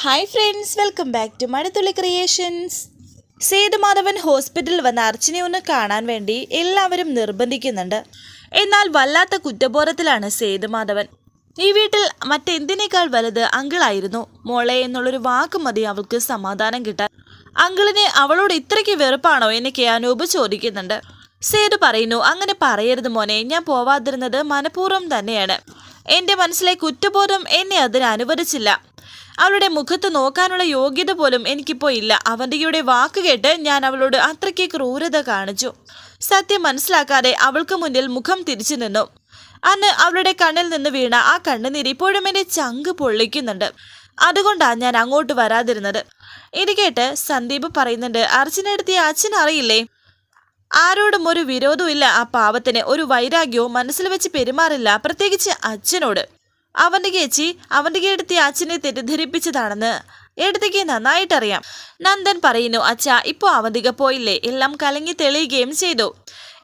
Hi friends welcome back to Mazhathulli creations Sethumadhavan ഹോസ്പിറ്റലിൽ വന്ന അർച്ചനെ ഒന്ന് കാണാൻ വേണ്ടി എല്ലാവരും നിർബന്ധിക്കുന്നുണ്ട്. എന്നാൽ വല്ലാത്ത കുറ്റബോധത്തിലാണ് സേതുമാധവൻ ഈ വീട്ടിൽ മറ്റെന്തിനേക്കാൾ വലുത് അങ്കിളായിരുന്നു. മോളെ എന്നുള്ളൊരു വാക്ക് മതി അവൾക്ക് സമാധാനം കിട്ടാൻ. അങ്കിളിനെ അവളോട് ഇത്രയ്ക്ക് വെറുപ്പാണോ എനിക്ക് അനൂപ് ചോദിക്കുന്നുണ്ട്. സേതു പറയുന്നു അങ്ങനെ പറയരുത് മോനെ ഞാൻ പോവാതിരുന്നത് മനഃപൂർവം തന്നെയാണ്. എന്റെ മനസ്സിലെ കുറ്റബോധം എന്നെ അതിന് അനുവദിച്ചില്ല. അവളുടെ മുഖത്ത് നോക്കാനുള്ള യോഗ്യത പോലും എനിക്കിപ്പോൾ ഇല്ല. അവന്തികയുടെ വാക്ക് കേട്ട് ഞാൻ അവളോട് അത്രയ്ക്ക് ക്രൂരത കാണിച്ചു. സത്യം മനസ്സിലാക്കാതെ അവൾക്ക് മുന്നിൽ മുഖം തിരിച്ചു നിന്നു. അന്ന് അവളുടെ കണ്ണിൽ നിന്ന് വീണ ആ കണ്ണുനീര് ഇപ്പോഴും എന്റെ ചങ്ക് പൊള്ളിക്കുന്നുണ്ട്. അതുകൊണ്ടാണ് ഞാൻ അങ്ങോട്ട് വരാതിരുന്നത്. ഇത് കേട്ട് സന്ദീപ് പറയുന്നുണ്ട് അർച്ചനടുത്തി അച്ഛൻ അറിയില്ലേ? ആരോടും ഒരു വിരോധവും ഇല്ല ആ പാവത്തിന്. ഒരു വൈരാഗ്യവും മനസ്സിൽ വെച്ച് പെരുമാറില്ല പ്രത്യേകിച്ച് അച്ഛനോട്. അവന്റെ കേച്ചി അവന്റെ എടുത്തി അച്ഛനെ തെറ്റിദ്ധരിപ്പിച്ചതാണെന്ന് എടുത്തേക്ക് നന്നായിട്ടറിയാം. നന്ദൻ പറയുന്നു അച്ഛ ഇപ്പോ അവന്തിക പോയില്ലേ? എല്ലാം കലങ്ങി തെളിയുകയും ചെയ്തു.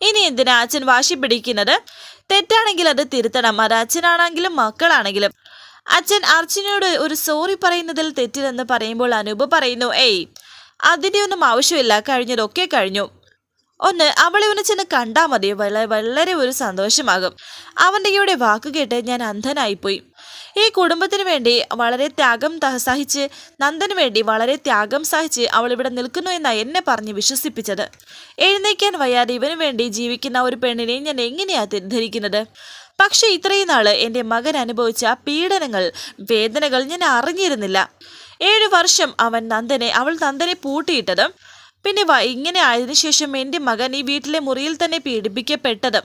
ഇനി എന്തിനാ അച്ഛൻ വാശി പിടിക്കുന്നത്? തെറ്റാണെങ്കിൽ അത് തിരുത്തണം. അത് അച്ഛനാണെങ്കിലും മക്കളാണെങ്കിലും. അച്ഛൻ അർച്ചനയോട് ഒരു സോറി പറയുന്നതിൽ തെറ്റില്ലെന്ന് പറയുമ്പോൾ അനൂപ് പറയുന്നു ഏയ് അതിന്റെ ഒന്നും ആവശ്യമില്ല. കഴിഞ്ഞതൊക്കെ കഴിഞ്ഞു. ഒന്ന് അവളെ ഒന്ന് ചെന്ന് കണ്ടാൽ മതി. വളരെ വളരെ ഒരു സന്തോഷമാകും. അവന്റെ ഇവിടെ വാക്ക് കേട്ട് ഞാൻ അന്ധനായിപ്പോയി. ഈ കുടുംബത്തിന് വേണ്ടി വളരെ ത്യാഗം സഹിച്ച് നന്ദന് വേണ്ടി വളരെ ത്യാഗം സഹിച്ച് അവൾ ഇവിടെ നിൽക്കുന്നു എന്നാണ് എന്നെ പറഞ്ഞ് വിശ്വസിപ്പിച്ചത്. എഴുന്നേക്കാൻ വയ്യാതെ ഇവന് വേണ്ടി ജീവിക്കുന്ന ഒരു പെണ്ണിനെ ഞാൻ എങ്ങനെയാ തെറ്റിദ്ധരിക്കുന്നത്? പക്ഷെ ഇത്രയും നാൾ എന്റെ മകൻ അനുഭവിച്ച പീഡനങ്ങൾ വേദനകൾ ഞാൻ അറിഞ്ഞിരുന്നില്ല. ഏഴു വർഷം അവൻ നന്ദനെ അവൾ നന്ദനെ പൂട്ടിയിട്ടത് പിന്നെ ഇങ്ങനെ ആയതിനു ശേഷം എന്റെ മകൻ ഈ വീട്ടിലെ മുറിയിൽ തന്നെ പീഡിപ്പിക്കപ്പെട്ടത്.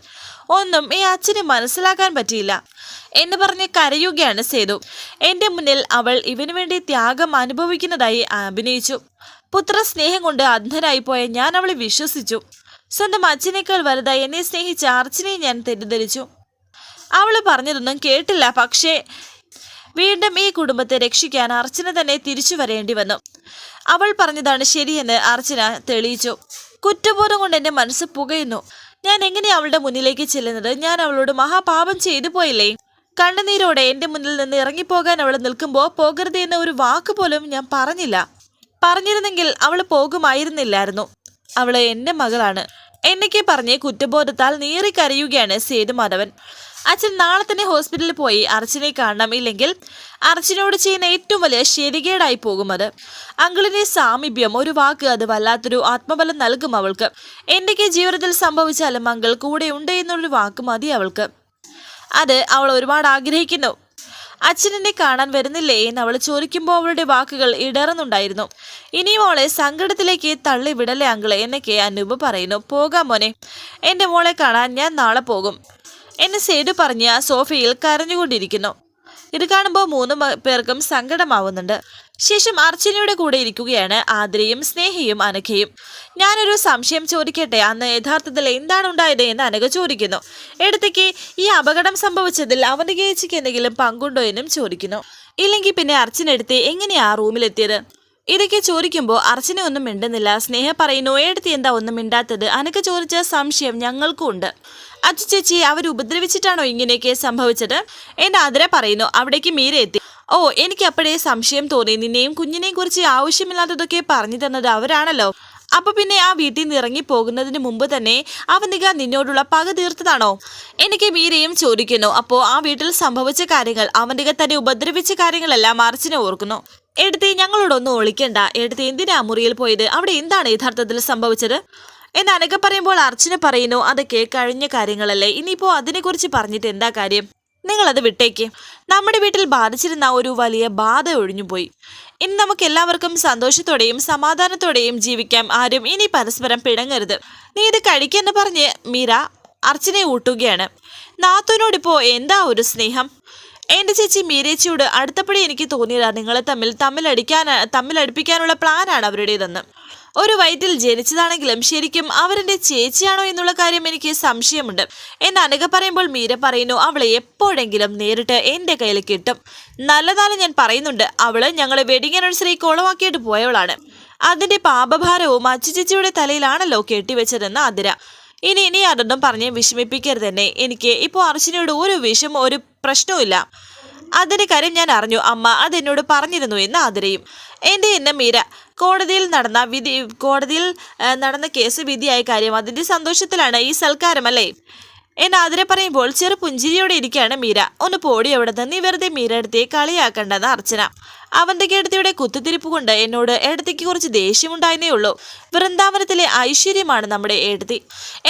ഒന്നും ഈ അച്ഛന് മനസ്സിലാക്കാൻ പറ്റിയില്ല. എന്ന് പറഞ്ഞ് കരയുകയാണ് സേതു. എന്റെ മുന്നിൽ അവൾ ഇവനു വേണ്ടി ത്യാഗം അനുഭവിക്കുന്നതായി അഭിനയിച്ചു. പുത്ര സ്നേഹം കൊണ്ട് അന്ധനായി പോയ ഞാൻ അവളെ വിശ്വസിച്ചു. സ്വന്തം അച്ഛനേക്കാൾ വലുതായി എന്നെ സ്നേഹിച്ച അർച്ചനയെ ഞാൻ തെറ്റിദ്ധരിച്ചു. അവൾ പറഞ്ഞതൊന്നും കേട്ടില്ല പക്ഷേ വീണ്ടും ഈ കുടുംബത്തെ രക്ഷിക്കാൻ അർച്ചന തന്നെ തിരിച്ചു വരേണ്ടി വന്നു. അവൾ പറഞ്ഞതാണ് ശരിയെന്ന് അർച്ചന തെളിയിച്ചു. കുറ്റബോധം കൊണ്ട് എന്റെ മനസ്സ് പുകയുന്നു. ഞാൻ എങ്ങനെ അവളുടെ മുന്നിലേക്ക് ചെല്ലുന്നത്? ഞാൻ അവളോട് മഹാപാപം ചെയ്തു പോയില്ലേ? കണ്ണുനീരോടെ എന്റെ മുന്നിൽ നിന്ന് ഇറങ്ങിപ്പോകാൻ അവൾ നിൽക്കുമ്പോൾ പോകരുത് എന്ന ഒരു വാക്ക് പോലും ഞാൻ പറഞ്ഞില്ല. പറഞ്ഞിരുന്നെങ്കിൽ അവൾ പോകുമായിരുന്നില്ലായിരുന്നു. അവൾ എന്റെ മകളാണ്. എന്നൊക്കെ പറഞ്ഞ് കുറ്റബോധത്താൽ നീറിക്കരയുകയാണ് സേതുമാധവൻ. അച്ഛൻ നാളെ തന്നെ ഹോസ്പിറ്റലിൽ പോയി അർച്ചനെ കാണണം. ഇല്ലെങ്കിൽ അർച്ചനോട് ചെയ്യുന്ന ഏറ്റവും വലിയ ശരികേടായി പോകും അത്. അങ്കിളിന്റെ സാമീപ്യം ഒരു വാക്ക് അത് വല്ലാത്തൊരു ആത്മബലം നൽകും അവൾക്ക്. എന്തൊക്കെ ജീവിതത്തിൽ സംഭവിച്ചാലും അങ്കിൾ കൂടെ ഉണ്ട് എന്നുള്ളൊരു വാക്ക് മതി അവൾക്ക്. അത് അവൾ ഒരുപാട് ആഗ്രഹിക്കുന്നു. അച്ഛനെന്നെ കാണാൻ വരുന്നില്ലേ എന്ന് അവൾ ചോദിക്കുമ്പോൾ അവളുടെ വാക്കുകൾ ഇടറുന്നുണ്ടായിരുന്നു. ഇനിയും അവളെ സങ്കടത്തിലേക്ക് തള്ളി വിടലേ അങ്കിളെ എന്നൊക്കെ അനൂപ് പറയുന്നു. പോകാം മോനെ. എന്റെ മോളെ കാണാൻ ഞാൻ നാളെ പോകും. എന്നെ സേതു പറഞ്ഞ് ആ സോഫയിൽ കരഞ്ഞുകൊണ്ടിരിക്കുന്നു. ഇത് കാണുമ്പോൾ മൂന്ന് പേർക്കും സങ്കടമാവുന്നുണ്ട്. ശേഷം അർച്ചനയുടെ കൂടെ ഇരിക്കുകയാണ് ആതിരയും സ്നേഹയും അനഘയും. ഞാനൊരു സംശയം ചോദിക്കട്ടെ? അന്ന് യഥാർത്ഥത്തിൽ എന്താണ് ഉണ്ടായത് എന്ന് അനഘ ചോദിക്കുന്നു. എടുത്തേക്ക് ഈ അപകടം സംഭവിച്ചതിൽ അവന്റെ ചേച്ചിക്ക് എന്തെങ്കിലും പങ്കുണ്ടോ എന്നും ചോദിക്കുന്നു. ഇല്ലെങ്കിൽ പിന്നെ അർച്ചന എടുത്ത് എങ്ങനെയാ ആ റൂമിലെത്തിയത്? ഇതൊക്കെ ചോദിക്കുമ്പോൾ അർച്ചന ഒന്നും മിണ്ടുന്നില്ല. സ്നേഹ പറയുന്നു ഏടത്തി എന്താ ഒന്നും മിണ്ടാത്തത്? അനക്ക് ചോദിച്ച സംശയം ഞങ്ങൾക്കും ഉണ്ട്. അച്ചു ചേച്ചി അവർ ഉപദ്രവിച്ചിട്ടാണോ ഇങ്ങനെയൊക്കെ സംഭവിച്ചത്? എന്റെ ആതിര പറയുന്നു അവിടേക്ക് മീര എത്തി. ഓ എനിക്ക് അപ്പോഴേ സംശയം തോന്നി. നിന്നെയും കുഞ്ഞിനെയും കുറിച്ച് ആവശ്യമില്ലാത്തതൊക്കെ പറഞ്ഞു തന്നത് അവരാണല്ലോ. അപ്പൊ പിന്നെ ആ വീട്ടിൽ നിന്ന് ഇറങ്ങി പോകുന്നതിന് മുമ്പ് തന്നെ അവനിക നിന്നോടുള്ള പക തീർത്തതാണോ? എനിക്ക് മീരയും ചോദിക്കുന്നു. അപ്പോ ആ വീട്ടിൽ സംഭവിച്ച കാര്യങ്ങൾ അവനിക തന്നെ ഉപദ്രവിച്ച കാര്യങ്ങളെല്ലാം അർച്ചന ഓർക്കുന്നു. എടുത്തി ഞങ്ങളോടൊന്നും ഒളിക്കണ്ട. എടുത്തി എന്തിനാ മുറിയിൽ പോയത്? അവിടെ എന്താണ് യഥാർത്ഥത്തിൽ സംഭവിച്ചത്? എന്ന് അനക പറയുമ്പോൾ അർച്ചന പറയുന്നു അതൊക്കെ കഴിഞ്ഞ കാര്യങ്ങളല്ലേ. ഇനിയിപ്പോ അതിനെക്കുറിച്ച് പറഞ്ഞിട്ട് എന്താ കാര്യം? നിങ്ങളത് വിട്ടേക്ക്. നമ്മുടെ വീട്ടിൽ ബാധിച്ചിരുന്ന ഒരു വലിയ ബാധ ഒഴിഞ്ഞുപോയി ഇനി നമുക്ക് എല്ലാവർക്കും സന്തോഷത്തോടെയും സമാധാനത്തോടെയും ജീവിക്കാം. ആരും ഇനി പരസ്പരം പിണങ്ങരുത്. നീ ഇത് കഴിക്കെന്ന് പറഞ്ഞ് മീര അർച്ചനെ ഊട്ടുകയാണ്. നാത്തുനോടിപ്പോ എന്താ ഒരു സ്നേഹം? എന്റെ ചേച്ചി മീരേച്ചിയോട് അടുത്തപ്പടി എനിക്ക് തോന്നിയതാ നിങ്ങളെ തമ്മിൽ തമ്മിലടിക്കാൻ തമ്മിലടിപ്പിക്കാനുള്ള പ്ലാനാണ് അവരുടേതെന്ന്. ഒരു വയറ്റിൽ ജനിച്ചതാണെങ്കിലും ശരിക്കും അവരെന്റെ ചേച്ചിയാണോ എന്നുള്ള കാര്യം എനിക്ക് സംശയമുണ്ട്. എന്ന് അനഘ പറയുമ്പോൾ മീര പറയുന്നു അവളെ എപ്പോഴെങ്കിലും നേരിട്ട് എന്റെ കയ്യിൽ കിട്ടും. നല്ലതാണ് ഞാൻ പറയുന്നുണ്ട്. അവൾ ഞങ്ങളെ വെഡിങ് ആനിവേഴ്സറി കോളമാക്കിയിട്ട് പോയവളാണ്. അതിന്റെ പാപഭാരവും അച്ചു ചേച്ചിയുടെ തലയിലാണല്ലോ കെട്ടിവെച്ചതെന്ന് അതിര ഇനി ഇനി അതൊന്നും പറഞ്ഞ് വിഷമിപ്പിക്കരുത് തന്നെ എനിക്ക് ഇപ്പോൾ അർച്ചനയോട് ഒരു വിഷം ഒരു പ്രശ്നവുമില്ല. അതിന്റെ കാര്യം ഞാൻ അറിഞ്ഞു. അമ്മ അതെന്നോട് പറഞ്ഞിരുന്നു എന്ന് ആതിരയും. എന്റെ എന്നെ മീര കോടതിയിൽ നടന്ന വിധി കോടതിയിൽ നടന്ന കേസ് വിധിയായ കാര്യം അതിന്റെ സന്തോഷത്തിലാണ് ഈ സൽക്കാരമല്ലേ? എന്നെ ആതിര പറയുമ്പോൾ ചെറു പുഞ്ചിരിയോടെ ഇരിക്കുകയാണ് മീര. ഒന്ന് പോടി അവിടെ നിന്ന് വെറുതെ മീര എടുത്തേ കളിയാക്കണ്ടെന്ന് അർച്ചന. അവന്റെ കേടത്തിയുടെ കുത്തിത്തിരിപ്പ് കൊണ്ട് എന്നോട് ഏടത്തിക്ക് കുറച്ച് ദേഷ്യമുണ്ടായിരുന്നേ ഉള്ളൂ. വൃന്ദാവനത്തിലെ ഐശ്വര്യമാണ് നമ്മുടെ ഏടത്തി.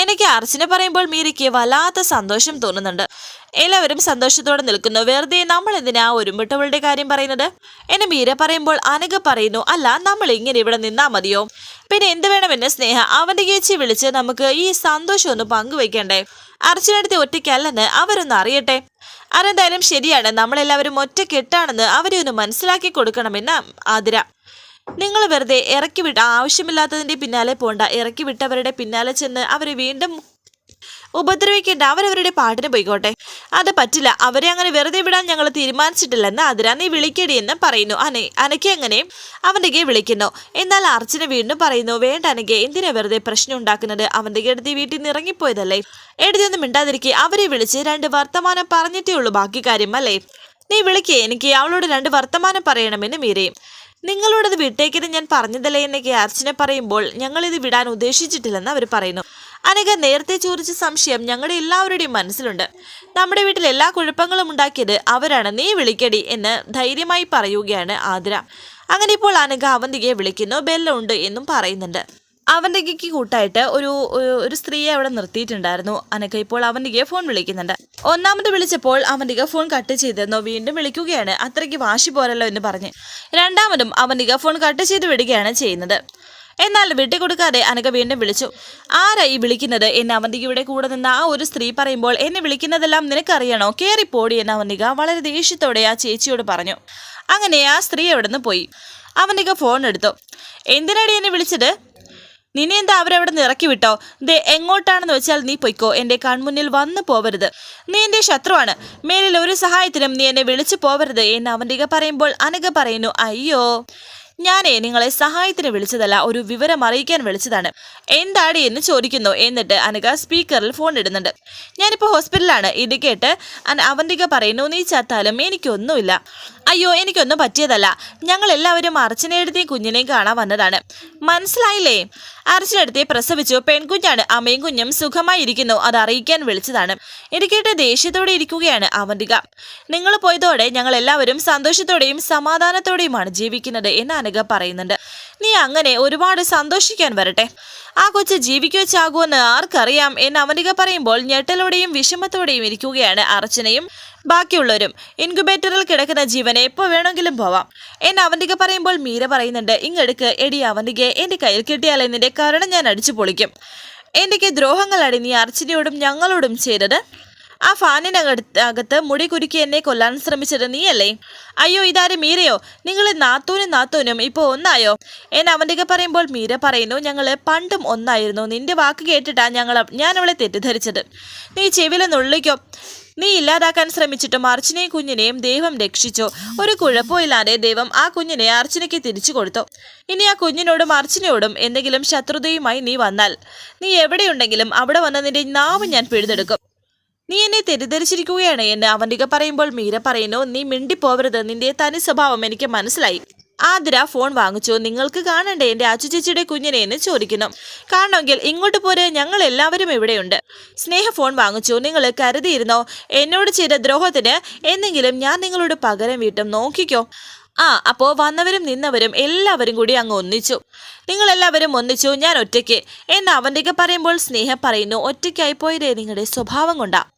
എനിക്ക് അർച്ചന പറയുമ്പോൾ മീരയ്ക്ക് വല്ലാത്ത സന്തോഷം തോന്നുന്നുണ്ട്. എല്ലാവരും സന്തോഷത്തോടെ നിൽക്കുന്നു. വെറുതെ നമ്മൾ എന്തിനാ ഒരുമിട്ടവളുടെ കാര്യം പറയുന്നത്? എന്നെ മീര പറയുമ്പോൾ അനഘ പറയുന്നു അല്ല നമ്മൾ ഇങ്ങനെ ഇവിടെ നിന്നാ മതിയോ? പിന്നെ എന്ത് വേണമെന്ന് സ്നേഹ അവന്റെ ചേച്ചി വിളിച്ച് നമുക്ക് ഈ സന്തോഷം ഒന്ന് പങ്കുവെക്കണ്ടേ അർച്ചനടുത്ത് ഒറ്റയ്ക്കല്ലെന്ന് അവരൊന്ന് അറിയട്ടെ. അതെന്തായാലും ശരിയാണ്. നമ്മളെല്ലാവരും ഒറ്റക്കെട്ടാണെന്ന് അവരെ ഒന്ന് മനസ്സിലാക്കി കൊടുക്കണമെന്ന് ആതിര. നിങ്ങൾ വെറുതെ ഇറക്കി വിട്ട ആവശ്യമില്ലാത്തതിന്റെ പിന്നാലെ പോണ്ട. ഇറക്കി വിട്ടവരുടെ പിന്നാലെ ചെന്ന് അവരെ വീണ്ടും ഉപദ്രവിക്കേണ്ട. അവരവരുടെ പാട്ടിന് പോയിക്കോട്ടെ. അത് പറ്റില്ല. അവരെ അങ്ങനെ വെറുതെ വിടാൻ ഞങ്ങൾ തീരുമാനിച്ചിട്ടില്ലെന്ന് അതിരാ നീ വിളിക്കടി എന്ന് പറയുന്നു. അനെ അനക്കെ അങ്ങനെ അവന്റെ വിളിക്കുന്നു. എന്നാൽ അർച്ചന വീണ്ടും പറയുന്നു വേണ്ട അനക്കെ എന്തിനാ വെറുതെ പ്രശ്നം ഉണ്ടാക്കുന്നത്? അവന്റെ എടുത്ത് വീട്ടിൽ നിന്ന് ഇറങ്ങിപ്പോയതല്ലേ? എഴുതിയൊന്നും മിണ്ടാതിരിക്കെ. അവരെ വിളിച്ച് രണ്ട് വർത്തമാനം പറഞ്ഞിട്ടേ ഉള്ളൂ ബാക്കി കാര്യം അല്ലേ? നീ വിളിക്കേ. എനിക്ക് അവളോട് രണ്ട് വർത്തമാനം പറയണമെന്ന് മീരയും. നിങ്ങളോടത് വിട്ടേക്കെന്ന് ഞാൻ പറഞ്ഞതല്ലേ എന്നൊക്കെ അർച്ചന പറയുമ്പോൾ ഞങ്ങളിത് വിടാൻ ഉദ്ദേശിച്ചിട്ടില്ലെന്ന് അവർ പറയുന്നു. അനഘ നേരത്തെ ചോദിച്ച സംശയം ഞങ്ങളുടെ എല്ലാവരുടെയും മനസ്സിലുണ്ട്. നമ്മുടെ വീട്ടിൽ എല്ലാ കുഴപ്പങ്ങളും ഉണ്ടാക്കിയത് അവരാണ്. നീ വിളിക്കടി എന്ന് ധൈര്യമായി പറയുകയാണ് ആതിര. അങ്ങനെ ഇപ്പോൾ അനഘ അവന്തികയെ വിളിക്കുന്നു. ബെല്ലുണ്ട് എന്നും പറയുന്നുണ്ട്. അവന്തികയ്ക്ക് കൂട്ടായിട്ട് ഒരു ഒരു- സ്ത്രീയെ അവിടെ നിർത്തിയിട്ടുണ്ടായിരുന്നു. അനക്ക ഇപ്പോൾ അവന്തികയെ ഫോൺ വിളിക്കുന്നുണ്ട്. ഒന്നാമത് വിളിച്ചപ്പോൾ അവന്തിക ഫോൺ കട്ട് ചെയ്തെന്നോ വീണ്ടും വിളിക്കുകയാണ്. അത്രയ്ക്ക് വാശി പോരല്ലോ എന്ന് പറഞ്ഞ്. രണ്ടാമതും അവന്തിക ഫോൺ കട്ട് ചെയ്ത് വിടുകയാണ് ചെയ്യുന്നത്. എന്നാൽ വിട്ടുകൊടുക്കാതെ അനക്ക വീണ്ടും വിളിച്ചു. ആരാ ഈ വിളിക്കുന്നത്? എന്ന് അവന്തികയുടെ കൂടെ നിന്ന് ആ ഒരു സ്ത്രീ പറയുമ്പോൾ എന്നെ വിളിക്കുന്നതെല്ലാം നിനക്കറിയണോ? കയറിപ്പോടി എന്ന് അവന്തിക വളരെ ദേഷ്യത്തോടെ ആ ചേച്ചിയോട് പറഞ്ഞു. അങ്ങനെ ആ സ്ത്രീ അവിടെ നിന്ന് പോയി അവന്തിക ഫോൺ എടുത്തു. എന്തിനാടി എന്നെ വിളിച്ചത്? നിന്നെ എന്താ അവരവിടെ നിന്ന് ഇറക്കി വിട്ടോ ദേ എങ്ങോട്ടാണെന്ന് വെച്ചാൽ നീ പൊയ്ക്കോ. എന്റെ കൺമുന്നിൽ വന്നു പോവരുത്. നീ എന്റെ ശത്രുവാണ്. മേലിൽ ഒരു സഹായത്തിനും നീ എന്നെ വിളിച്ചു പോവരുത് എന്ന് അവന്റെ പറയുമ്പോൾ അനക പറയുന്നു അയ്യോ ഞാനേ നിങ്ങളെ സഹായത്തിന് വിളിച്ചതല്ല ഒരു വിവരം അറിയിക്കാൻ വിളിച്ചതാണ്. എന്താടി എന്ന് ചോദിക്കുന്നു എന്നിട്ട് അനക സ്പീക്കറിൽ ഫോൺ ഇടുന്നുണ്ട്. ഞാനിപ്പോൾ ഹോസ്പിറ്റലാണ് ഇത് കേട്ട് അവന്തിക പറയുന്നു നീ ചത്താലും എനിക്കൊന്നുമില്ല. അയ്യോ എനിക്കൊന്നും പറ്റിയതല്ല. ഞങ്ങൾ എല്ലാവരും അർച്ചനയെടുത്തേയും കുഞ്ഞിനെയും കാണാൻ വന്നതാണ്. മനസ്സിലായില്ലേ? അർച്ചനടുത്തെ പ്രസവിച്ചു പെൺകുഞ്ഞാണ് അമ്മയും കുഞ്ഞും സുഖമായിരിക്കുന്നു. അത് അറിയിക്കാൻ വിളിച്ചതാണ്. ഇത് കേട്ട് ദേഷ്യത്തോടെ ഇരിക്കുകയാണ് അവന്തിക. നിങ്ങൾ പോയതോടെ ഞങ്ങൾ എല്ലാവരും സന്തോഷത്തോടെയും സമാധാനത്തോടെയുമാണ് ജീവിക്കുന്നത് എന്ന് അനഘ പറയുന്നുണ്ട്. നീ അങ്ങനെ ഒരുപാട് സന്തോഷിക്കാൻ വരട്ടെ. ആ കൊച്ച് ജീവിക്കോ ആർക്കറിയാം എന്ന് അവനിക പറയുമ്പോൾ ഞെട്ടലോടെയും വിഷമത്തോടെയും ഇരിക്കുകയാണ് അർച്ചനയും ബാക്കിയുള്ളവരും. ഇൻക്യുബേറ്ററിൽ കിടക്കുന്ന ജീവനെ എപ്പോൾ വേണമെങ്കിലും പോവാം. എന്ന് അവന്തിക പറയുമ്പോൾ മീര പറയുന്നുണ്ട് ഇങ്ങെടുക്ക്. എടി അവന്തികയെ എന്റെ കയ്യിൽ കിട്ടിയാലേ നിന്റെ കരണം ഞാൻ അടിച്ചു പൊളിക്കും എന്റെ ദ്രോഹങ്ങളാടി നീ അർച്ചനയോടും ഞങ്ങളോടും ചെയ്തത്. ആ ഫാനിനകത്ത് അകത്ത് മുടി കുരുക്കി എന്നെ കൊല്ലാൻ ശ്രമിച്ചത് നീയല്ലേ? അയ്യോ ഇതാരും മീരയോ? നിങ്ങൾ നാത്തൂനും നാത്തൂനും ഇപ്പോൾ ഒന്നായോ? എന്നെ അവന്റെ പറയുമ്പോൾ മീര പറയുന്നു ഞങ്ങൾ പണ്ടും ഒന്നായിരുന്നു. നിന്റെ വാക്ക് കേട്ടിട്ടാ ഞങ്ങൾ ഞാൻ അവളെ തെറ്റിദ്ധരിച്ചത്. നീ ചെവിലൊന്നുള്ളിക്കോ നീ ഇല്ലാതാക്കാൻ ശ്രമിച്ചിട്ടും അർച്ചനയും കുഞ്ഞിനെയും ദൈവം രക്ഷിച്ചു. ഒരു കുഴപ്പമില്ലാതെ ദൈവം ആ കുഞ്ഞിനെ അർച്ചനയ്ക്ക് തിരിച്ചു കൊടുത്തു. ഇനി ആ കുഞ്ഞിനോടും അർച്ചനയോടും എന്തെങ്കിലും ശത്രുതയുമായി നീ വന്നാൽ നീ എവിടെയുണ്ടെങ്കിലും അവിടെ വന്ന് നിന്റെ നാവ് ഞാൻ പിഴുതെടുക്കും. നീ എന്നെ തെറ്റിദ്ധരിച്ചിരിക്കുകയാണ് എന്ന് അവന്തിക പറയുമ്പോൾ മീര പറയുന്നു നീ മിണ്ടിപ്പോവരുത്. നിന്റെ തനി സ്വഭാവം എനിക്ക് മനസ്സിലായി. ആതിര ഫോൺ വാങ്ങിച്ചു. നിങ്ങൾക്ക് കാണണ്ടേ എന്റെ അച്ചു ചേച്ചിയുടെ കുഞ്ഞിനെ എന്ന് ചോദിക്കുന്നു. കാണണമെങ്കിൽ ഇങ്ങോട്ട് പോരെ. ഞങ്ങൾ എല്ലാവരും ഇവിടെയുണ്ട്. സ്നേഹ ഫോൺ വാങ്ങിച്ചു. നിങ്ങൾ കരുതിയിരുന്നോ? എന്നോട് ചെയ്ത ദ്രോഹത്തിന് എന്തെങ്കിലും ഞാൻ നിങ്ങളോട് പകരം വീട്ടും. നോക്കിക്കോ. ആ അപ്പോൾ വന്നവരും നിന്നവരും എല്ലാവരും കൂടി അങ്ങ് ഒന്നിച്ചു. നിങ്ങളെല്ലാവരും ഒന്നിച്ചു. ഞാൻ ഒറ്റയ്ക്ക്. എന്ന് അവന്റെയൊക്കെ പറയുമ്പോൾ സ്നേഹം പറയുന്നു ഒറ്റയ്ക്കായി പോയതേ നിങ്ങളുടെ സ്വഭാവം കൊണ്ടാ.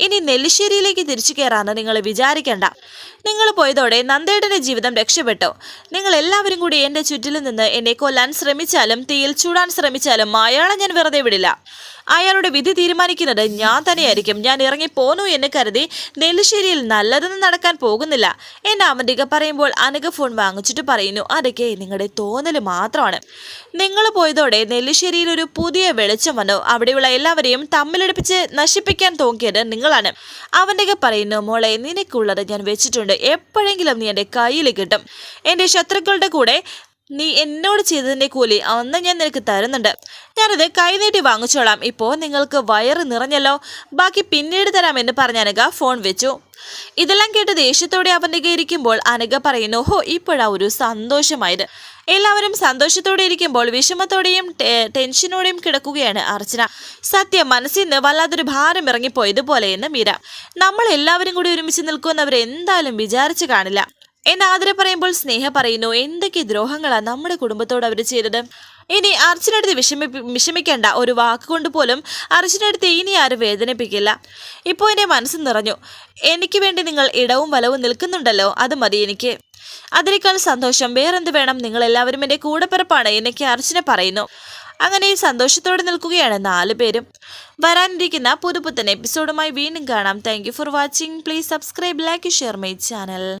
ഇനി നെല്ലിശ്ശേരിയിലേക്ക് തിരിച്ചു കയറാന്ന് നിങ്ങൾ വിചാരിക്കേണ്ട. നിങ്ങൾ പോയതോടെ നന്ദേടന്റെ ജീവിതം രക്ഷപ്പെട്ടു. നിങ്ങൾ എല്ലാവരും കൂടി എന്റെ ചുറ്റിൽ നിന്ന് എന്നെ കൊല്ലാൻ ശ്രമിച്ചാലും തീയിൽ ചൂടാൻ ശ്രമിച്ചാലും അയാളെ ഞാൻ വെറുതെ വിടില്ല. അയാളുടെ വിധി തീരുമാനിക്കുന്നത് ഞാൻ തന്നെയായിരിക്കും. ഞാൻ ഇറങ്ങി പോന്നു എന്ന് കരുതി നെല്ലിശ്ശേരിയിൽ നല്ലതൊന്നും നടക്കാൻ പോകുന്നില്ല. എന്റെ അമന്തിക പറയുമ്പോൾ അനക ഫോൺ വാങ്ങിച്ചിട്ട് പറയുന്നു അതൊക്കെ നിങ്ങളുടെ തോന്നൽ മാത്രമാണ്. നിങ്ങൾ പോയതോടെ നെല്ലിശ്ശേരിയിൽ ഒരു പുതിയ വെളിച്ചം വന്നു. അവിടെയുള്ള എല്ലാവരെയും തമ്മിലടുപ്പിച്ച് നശിപ്പിക്കാൻ തോന്നിയത് നിങ്ങളാണ് അവന്റെ പറയുന്നു മോളെ നിനക്കുള്ളത് ഞാൻ വെച്ചിട്ടുണ്ട്. എപ്പോഴെങ്കിലും നീ എന്റെ കയ്യിൽ കിട്ടും. എന്റെ ശത്രുക്കളുടെ കൂടെ നീ എന്നോട് ചെയ്തതിന്റെ കൂലി അന്ന് ഞാൻ നിനക്ക് തരുന്നുണ്ട്. ഞാനത് കൈനീട്ടി വാങ്ങിച്ചോളാം. ഇപ്പോൾ നിങ്ങൾക്ക് വയറ് നിറഞ്ഞല്ലോ. ബാക്കി പിന്നീട് തരാമെന്ന് പറഞ്ഞ ഫോൺ വെച്ചു. ഇതെല്ലാം കേട്ട് ദേഷ്യത്തോടെ അവന്റെ ഇരിക്കുമ്പോൾ അനഘ പറയുന്നു ഹോ ഇപ്പോഴാ ഒരു സന്തോഷമായത്. എല്ലാവരും സന്തോഷത്തോടെ ഇരിക്കുമ്പോൾ വിഷമത്തോടെയും ടെൻഷനോടെയും കിടക്കുകയാണ് അർച്ചന. സത്യം മനസ്സിൽ നിന്ന് വല്ലാത്തൊരു ഭാരം ഇറങ്ങിപ്പോയതുപോലെയെന്ന് മീര. നമ്മൾ എല്ലാവരും കൂടി ഒരുമിച്ച് നിൽക്കുന്നവർ എന്തായാലും വിചാരിച്ചു കാണില്ല. എന്ന് ആതിര പറയുമ്പോൾ സ്നേഹ പറയുന്നു എന്തൊക്കെ ദ്രോഹങ്ങളാണ് നമ്മുടെ കുടുംബത്തോട് അവർ ചെയ്തത്? ഇനി അർച്ചനടുത്ത് വിഷമി വിഷമിക്കേണ്ട ഒരു വാക്കുകൊണ്ട് പോലും അർച്ചനടുത്ത് ഇനി ആരും വേദനിപ്പിക്കില്ല. ഇപ്പോൾ എന്റെ മനസ്സ് നിറഞ്ഞു. എനിക്ക് വേണ്ടി നിങ്ങൾ ഇടവും വലവും നിൽക്കുന്നുണ്ടല്ലോ അത് മതി എനിക്ക്. അതിനേക്കാൾ സന്തോഷം വേറെന്ത് വേണം? നിങ്ങൾ എല്ലാവരും എന്റെ കൂടെപ്പിറപ്പാണ് എനിക്ക് അർച്ചന പറയുന്നു. അങ്ങനെ സന്തോഷത്തോടെ നിൽക്കുകയാണ് നാല് പേരും. വരാനിരിക്കുന്ന പുതുപുത്തൻ എപ്പിസോഡുമായി വീണ്ടും കാണാം. Thank for watching please subscribe like share my channel